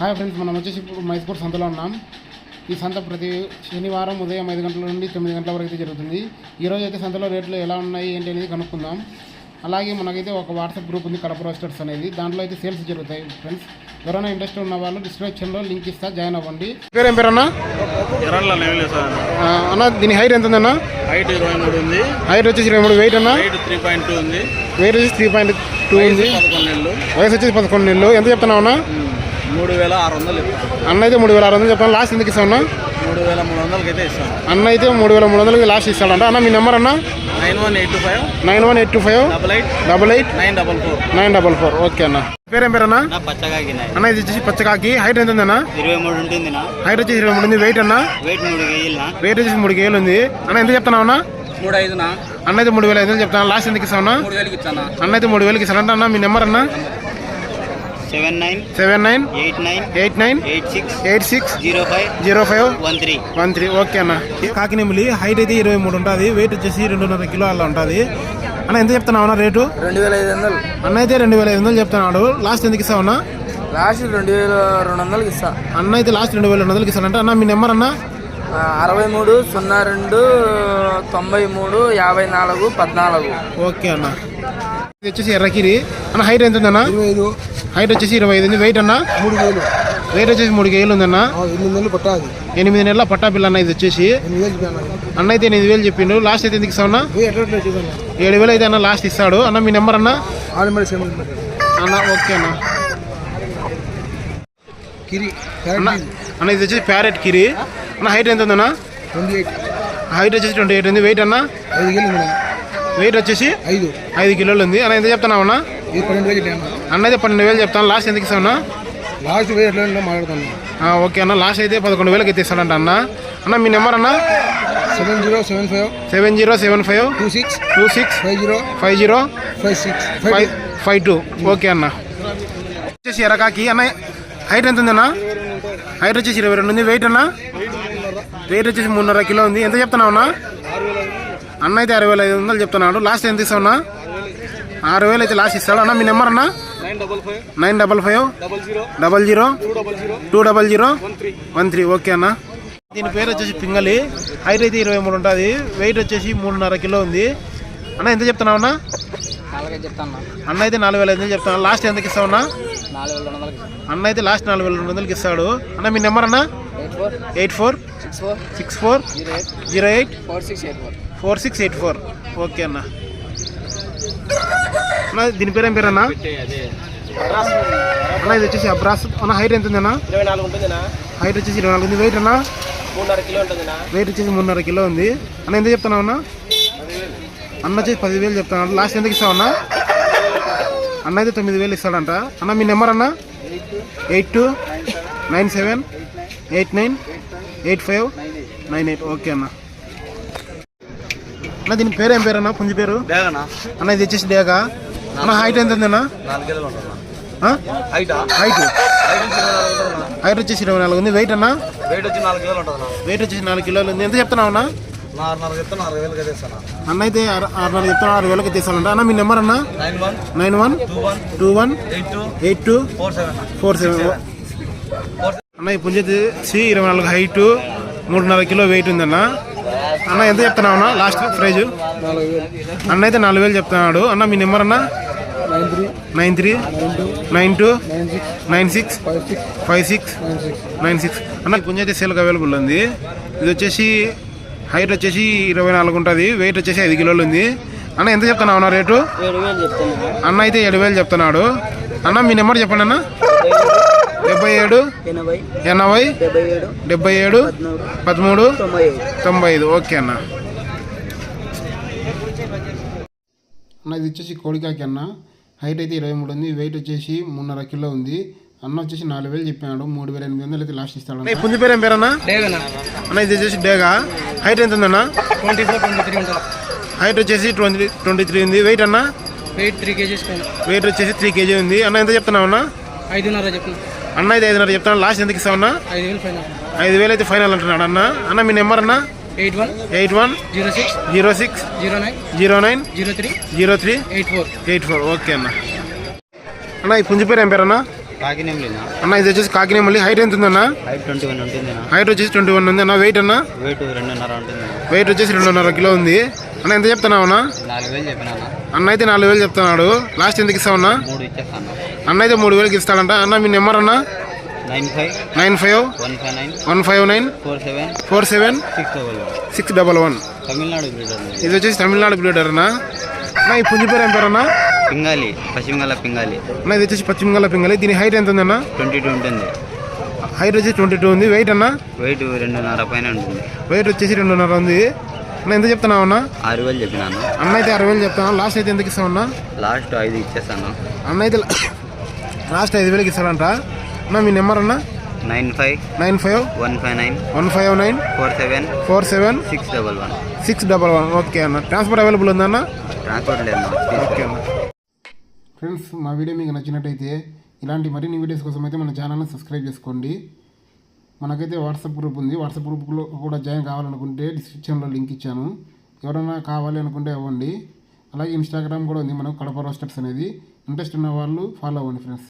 Hi friends మనం వచ్చేసి ఇప్పుడు మైసూర్ సంతలో ఉన్నాం. ఈ సంత ప్రతి శనివారం ఉదయం ఐదు గంటల నుండి తొమ్మిది గంటల వరకు అయితే జరుగుతుంది. ఈరోజు అయితే సంతలో రేట్లు ఎలా ఉన్నాయి ఏంటి అనేది కనుక్కుందాం. అలాగే మనకైతే ఒక వాట్సాప్ గ్రూప్ ఉంది కడప రోస్టర్స్ అనేది. దాంట్లో అయితే సేల్స్ జరుగుతాయి ఫ్రెండ్స్. ఎవరైనా ఇంట్రెస్ట్ ఉన్న వాళ్ళు డిస్క్రిప్షన్లో లింక్ ఇస్తా జాయిన్ అవ్వండి. పేరేం పేరు అన్న? అన్న దీని హైట్ ఎంత ఉందన్న? హైట్ ఇరవై మూడు ఉంది. హైట్ వచ్చేసి ఇరవై మూడు వెయిట్ అన్న? త్రీ పాయింట్ టూ ఉంది. వెయిట్ వచ్చేసి త్రీ పాయింట్ టూ ఉంది. వయసు వచ్చేసి పదకొండు నెలలు ఎంత చెప్తున్నావు అన్న? మూడు వేల ఆరు వందలు ఇస్తాను. అన్న అయితే మూడు వేల ఆరు వందలు చెప్తాను. లాస్ట్ ఎందుకు ఇస్తాను మూడు వేల మూడు వందలకి అయితే ఇస్తాను. అన్న అయితే మూడు వేల మూడు వందలకి లాస్ట్ ఇస్తాడంట. అన్న మీ నెంబర్ అన్న? Nine one eight two five nine one eight two five double eight double eight nine double four nine double four. Okay అన్న. పేరేం పేరు అన్న నా పచ్చగాకి అన్న ఇది వచ్చేసి పచ్చకాకి హైట్ ఎంత ఉంది అన్న ఇరవై మూడు ఉంటుంది హైట్ వచ్చేసి ఇరవై మూడు ఉంది. వెయిట్ అన్న? వెయిట్ మూడు కేజీలు వెయిట్ వచ్చేసి మూడు కేలు ఉంది. అన్న ఎంత చెప్తున్నావు అన్న? మూడు అన్న అయితే మూడు వేల ఐదు చెప్తాను. లాస్ట్ ఎందుకు ఇస్తావు అన్న? అయితే మూడు వేలకి ఇస్తానంట అన్న. మీ నెంబర్ అన్న? Seven nine seven nine eight nine eight nine eight six eight six zero five zero five one three one three. Okay అన్న. కాకినేమిలి హైట్ అయితే ఇరవై మూడు ఉంటుంది వెయిట్ వచ్చేసి రెండున్నర కిలో అలా ఉంటుంది. అన్న ఎంత చెప్తున్నావు అన్న రేటు? రెండు వేల ఐదు వందలు. అన్న అయితే రెండు వేల ఐదు వందలు చెప్తున్నాడు. లాస్ట్ ఎందుకు ఇస్తావు అన్న? లాస్ట్ రెండు వేల రెండు వందలకి ఇస్తా. అన్న అయితే లాస్ట్ రెండు వేల రెండు వందలకి ఇస్తానంట అన్న మీ నెంబర్ అన్న? అరవై మూడు సున్నా రెండు తొంభై మూడు యాభై నాలుగు పద్నాలుగు. ఓకే అన్న. ఇది వచ్చేసి ఎర్రకిరి. అన్న హైట్ ఎంత ఉందన్న? ఐదు. హైట్ వచ్చేసి ఇరవై ఐదు ఉంది. వెయిట్ అన్న? మూడు వేలు. వెయిట్ వచ్చేసి మూడు కేజీలు ఉందన్న? ఎనిమిది నెలలు పట్టాది ఎనిమిది నెలల పట్టా పిల్ల అన్న ఇది వచ్చేసి. అన్న అయితే ఎనిమిది వేలు చెప్పిండు. లాస్ట్ అయితే ఎందుకు ఇస్తావు ఏడు వేలు అయితే అన్న లాస్ట్ ఇస్తాడు. అన్న మీ నెంబర్ అన్న అన్న ఓకే అన్న. కిరి అన్న అన్న ఇది వచ్చేసి ప్యారెట్ కిరి. అన్న హైట్ ఎంత ఉందన్న? హైట్ వచ్చేసి ట్వంటీ ఎయిట్ ఉంది. వెయిట్ అన్న? వెయిట్ వచ్చేసి ఐదు. ఐదు కిలోలు ఉంది. అన్న ఎంత చెప్తున్నావు అన్న? ఇది పన్నెండు వేలు చెప్పాను అన్న. అయితే పన్నెండు వేలు చెప్తాను. లాస్ట్ ఎందుకు ఇస్తావు అన్న లాస్ట్ వేలు ఎట్లా మాట్లాడుతాను. ఆ, ఓకే అన్న. లాస్ట్ అయితే పదకొండు వేలకి ఎత్తిస్తాడంట అన్న. అన్న మీ నెంబర్ అన్న? Seven zero seven five seven zero seven five two six two six five zero five zero five six five five two. Okay అన్న. వచ్చేసి ఎరకాకి అన్న హైట్ ఎంత ఉంది అన్న హైట్ వచ్చేసి ఇరవై రెండు ఉంది. వెయిట్ అన్న? వెయిట్ వచ్చేసి మూడున్నర కిలో ఉంది. ఎంత చెప్తున్నావు అన్న? అన్న అయితే అరవై వేల ఐదు వందలు చెప్తున్నాడు. లాస్ట్ ఎంత ఇస్తావు అన్న? ఆరు వేలు అయితే లాస్ట్ ఇస్తాడు అన్న మీ నెంబర్ అన్న? Nine double five. Nine double five. Double zero. Two double zero. One three. Okay అన్న. దీని పేరు వచ్చేసి పింగళి. హైట్ అయితే ఇరవై మూడు ఉంటుంది. వెయిట్ వచ్చేసి మూడున్నర కిలో ఉంది. అన్న ఎంత చెప్తున్నావు అన్న? అన్న. అయితే నాలుగు వేల ఐదు వందలు చెప్తాను లాస్ట్ ఎంతకి ఇస్తావు అన్న? అన్న అయితే లాస్ట్ నాలుగు వేల రెండు వందలకి ఇస్తాడు. అన్న మీ నెంబర్ అన్న? Eight four. Eight four. Six four. Zero eight. Zero eight. Four six eight four. Four six eight four. Okay అన్న. అన్న దీని పేరు ఏం పేరు అన్న అన్న ఇది వచ్చేసి అబ్రాస్. అన్న హైట్ ఎంత ఉంది అన్న ఇరవై నాలుగు ఉంటుందినా హైట్ వచ్చేసి ఇరవై నాలుగు ఉంది. వెయిట్ అన్న? మూడున్నర కిలో ఉంటుందినా వెయిట్ వచ్చేసి మూడున్నర కిలో ఉంది. అన్న ఎంత చెప్తున్నావు అన్న? అన్న వచ్చేసి పదివేలు చెప్తాను లాస్ట్ ఎందుకు ఇస్తావు అన్న? అన్న అయితే తొమ్మిది వేలు ఇస్తాడంట. అన్న మీ నెంబర్ అన్న? Eight two nine seven eight nine eight five nine eight okay అన్న. అన్న దీని పేరు ఏం పేరు అన్న పుంజి పేరు? అన్న ఇది వచ్చేసి డేగా? అన్న హైట్ ఎంత ఉంది అన్న నాలుగు కిలోలు ఉంటుందా ఆ? హైటా హైట్ వచ్చేసి ఇరవై నాలుగు ఉంది. వెయిట్ అన్న? వెయిట్ వచ్చి నాలుగు కిలోలు ఉంటుందా వెయిట్ వచ్చేసి నాలుగు కిలోలు ఉంది. ఎంత చెప్తున్నావు అన్న? అన్న. అయితే ఆరు- ఆరున్నర చెప్తాను ఆరు వేలకి తీసానంట అన్న మీ నెంబర్ అన్న? Nine one two one eight two four seven అన్న. ఈ పుంజతి సి ఇరవై నాలుగు హైట్ మూడున్నర కిలో వెయిట్ ఉందన్న. అన్న ఎంత చెప్తున్నావు అన్న? లాస్ట్ ప్రైజ్ అన్న అయితే నాలుగు వేలు చెప్తున్నాడు. అన్న మీ నెంబర్ అన్న? Nine three nine two nine two nine six five six nine six అన్న ఈ సేల్కి అవైలబుల్ ఉంది. ఇది వచ్చేసి హైట్ వచ్చేసి ఇరవై నాలుగు ఉంటుంది వెయిట్ వచ్చేసి ఐదు కిలోలు ఉంది. అన్న ఎంత చెప్తున్నావు అన్న రేటు? అన్న అయితే ఏడు వేలు చెప్తున్నాడు. అన్న మీ నెంబర్ చెప్పండి అన్న. డెబ్బై ఏడు ఎనభై డెబ్బై ఏడు పదమూడు తొంభై ఐదు తొంభై ఐదు. ఓకే అన్న. అన్న ఇది వచ్చేసి కోడికాకి అన్న. హైట్ అయితే ఇరవై మూడు ఉంది. వెయిట్ వచ్చేసి మూడున్నర కిలో ఉంది. అన్న వచ్చేసి నాలుగు వేలు చెప్పాడు. మూడు వేల ఎనిమిది వందలు అయితే లాస్ట్ ఇస్తాడు పుంజి పేరు ఏం పేరన్నా అన్న ఇది వచ్చేసి డేగా? హైట్ ఎంత ఉందన్న? ట్వంటీ ఫోర్ ట్వంటీ త్రీ ఉంటుంది. హైట్ వచ్చేసి ట్వంటీ ట్వంటీ త్రీ ఉంది. వెయిట్ అన్న? వెయిట్ త్రీ కేజీస్ వెయిట్ వచ్చేసి త్రీ కేజీ ఉంది. అన్న ఎంత చెప్తున్నావు అన్న? ఐదున్నర చెప్పిన అన్న అయితే ఐదున్నర చెప్తాను లాస్ట్ ఎందుకు ఇస్తావు అన్న? ఐదు వేలు పైన. ఐదు వేలు అయితే ఫైనల్ అంటున్నాడు అన్న. అన్న మీ నెంబర్ అన్న? Eight one eight one zero six zero six zero nine zero nine zero three zero three eight four eight four. Okay అన్న. అన్న ఈ పుంజి పేరు ఏం పేరు అన్న? కాకినేమిలినా? అన్న ఇది వచ్చేసి కాకినే మళ్ళీ హైట్ ఎంత ఉందన్న హైట్ ట్వంటీ వన్ ఉంటుందినా. హైట్ వచ్చేసి ట్వంటీ వన్ ఉంది అన్న. వెయిట్ అన్న? వెయిట్ రెండున్నర ఉంటుంది వెయిట్ వచ్చేసి రెండున్నర కిలో ఉంది. అన్న ఎంత చెప్తున్నావు అన్న? నాలుగు వేలు చెప్పినా అన్న. అయితే నాలుగు వేలు చెప్తున్నాడు. లాస్ట్ ఎందుకు ఇస్తావన్నా మూడు ఇచ్చేస్తాను అన్న అయితే మూడు వేలకి ఇస్తాడంట. అన్న మీ నెంబర్ అన్న? Nine five one five nine four seven six double one ఇది వచ్చేసి తమిళనాడు బ్రీడర్ అన్న? అన్న ఈ పుంజి పేరు ఏం అన్న? పింగాలి పశ్చిమ గల పింగాలి. అన్న ఇది వచ్చేసి పశ్చిమ గల పింగళి దీని హైట్ ఎంత ఉంది అన్న ట్వంటీ టూ ఉంటుంది. హైట్ వచ్చేసి ట్వంటీ టూ ఉంది. వెయిట్ అన్న? వెయిట్ రెండున్నర పైన ఉంటుంది. వెయిట్ వచ్చేసి రెండున్నర ఉంది. అన్న ఎంత చెప్తున్నావు అన్న? ఆరు వేలు చెప్పినాను అన్న. అయితే అరవై వేలు చెప్తాను లాస్ట్ అయితే ఎందుకు ఇస్తామన్నా లాస్ట్ ఐదు ఇచ్చేస్తాను. అన్న అయితే లాస్ట్ ఐదు వేలకి ఇస్తాడంట. అన్న మీ నెంబర్ అన్న? Nine five nine five one five nine one five nine four seven four seven six double one. Six double one. Okay అన్న. ట్రాన్స్పోర్ట్ అవైలబుల్ ఉందా అన్న? ట్రాన్స్పోర్ట్ లేదు ఓకే అన్న. ఫ్రెండ్స్ మా వీడియో మీకు నచ్చినట్టయితే ఇలాంటి మరిన్ని వీడియోస్ కోసం అయితే మన ఛానల్ని సబ్స్క్రైబ్ చేసుకోండి. మనకైతే వాట్సాప్ గ్రూప్ ఉంది. వాట్సాప్ గ్రూప్లో కూడా జాయిన్ కావాలనుకుంటే డిస్క్రిప్షన్లో లింక్ ఇచ్చాను. ఎవరైనా కావాలి అనుకుంటే ఇవ్వండి. అలాగే ఇన్స్టాగ్రామ్ కూడా ఉంది. మనం కడప రోస్టర్స్ అనేది. ఇంట్రెస్ట్ ఉన్న వాళ్ళు ఫాలో అవ్వండి ఫ్రెండ్స్.